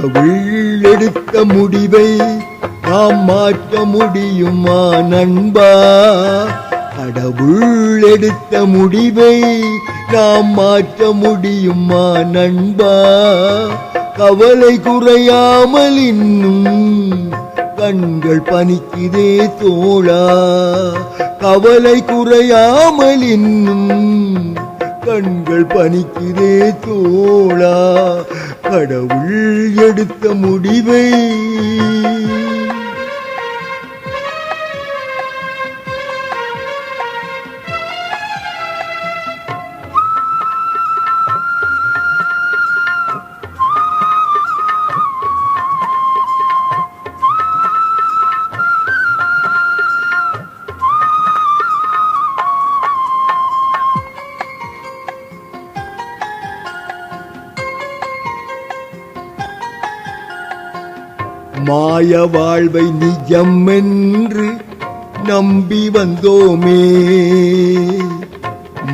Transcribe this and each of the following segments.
கடவுள் எடுத்த முடிவை நாம் மாற்ற முடியுமா நண்பா? கடவுள் எடுத்த முடிவை நாம் மாற்ற முடியுமா நண்பா? கவலை குறையாமல் இன்னும் கண்கள் பணிக்குதே தோழா. கவலை குறையாமல் இன்னும் கண்கள் பணிக்குதே தோழா கடவுள் எடுத்த முடிவை மாய வாழ்வை நிஜம் என்று நம்பி வந்தோமே.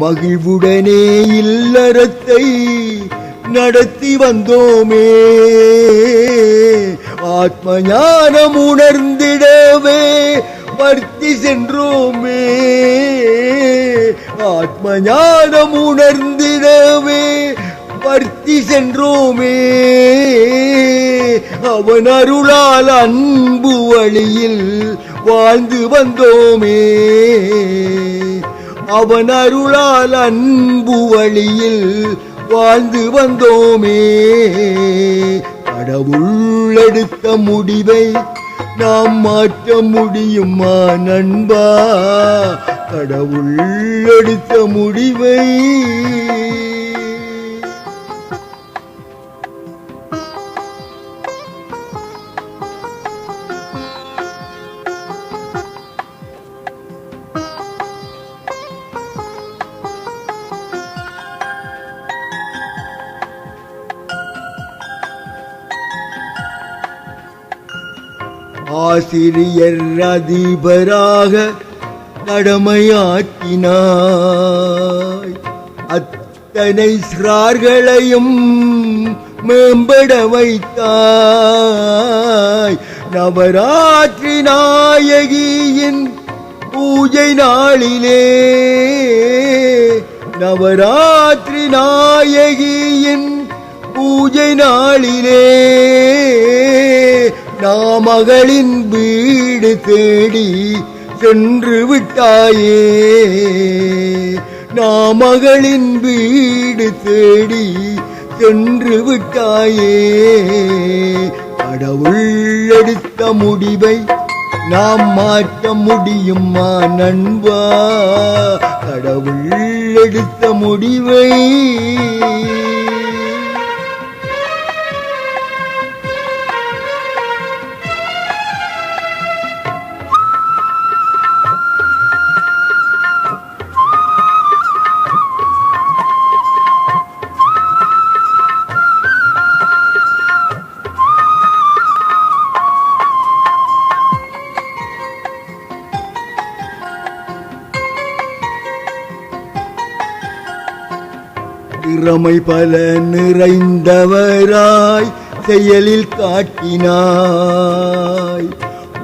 மகிழ்வுடனே இல்லறத்தை நடத்தி வந்தோமே. ஆத்ம ஞானம் உணர்ந்திடவே வர்த்தி சென்றோமே. ஆத்ம ஞானம் உணர்ந்திடவே பருத்தி சென்றோமே. அவன் அருளால் அன்பு வழியில் வாழ்ந்து வந்தோமே. அவன் அருளால் அன்பு வழியில் வாழ்ந்து வந்தோமே. கடவுள் எடுத்த முடிவை நாம் மாற்ற முடியுமா நண்பா? கடவுள் எடுத்த முடிவை ஆசிரியர் அதிபராக கடமையாற்றினாய். அத்தனை சிறார்களையும் மேம்பட வைத்தாய். நவராத்திரி நாயகியின் பூஜை நாளிலே நவராத்திரி நாயகியின் பூஜை நாளிலே நாமகளின் வீடு தேடி சென்று விட்டாயே. நாமகளின் வீடு தேடி சென்று விட்டாயே. கடவுள் எடுத்த முடிவை நாம் மாற்ற முடியுமா நண்பா? கடவுள் எடுத்த முடிவை திறமை பல நிறைந்தவராய் செயலில் காட்டினாய்.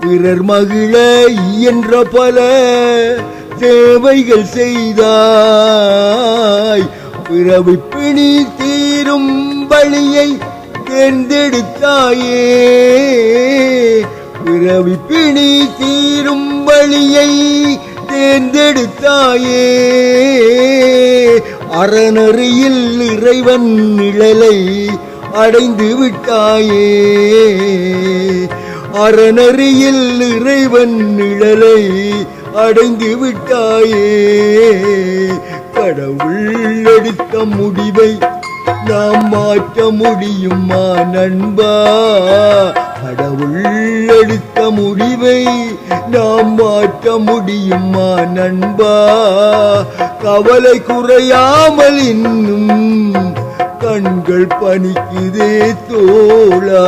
பிறர் மகிழ இயன்ற பல சேவைகள் செய்தாய். பிறவி பிணி தீரும் வழியை தேர்ந்தெடுத்தாயே. பிறவி பிணி தீரும் வழியை தேர்ந்தெடுத்தாயே. அறநெறியில் இறைவன் நிழலை அடைந்து விட்டாயே. அறநெறியில் இறைவன் நிழலை அடைந்து விட்டாயே. கடவுள் எடுத்த முடிவை நாம் மாற்ற முடியுமா நண்பா? கடவுள் எடுத்த முடிவை நாம் மாற்ற முடியுமா நண்பா? கவலை குறையாமல் இன்னும் கண்கள் பணிக்குதே தோழா.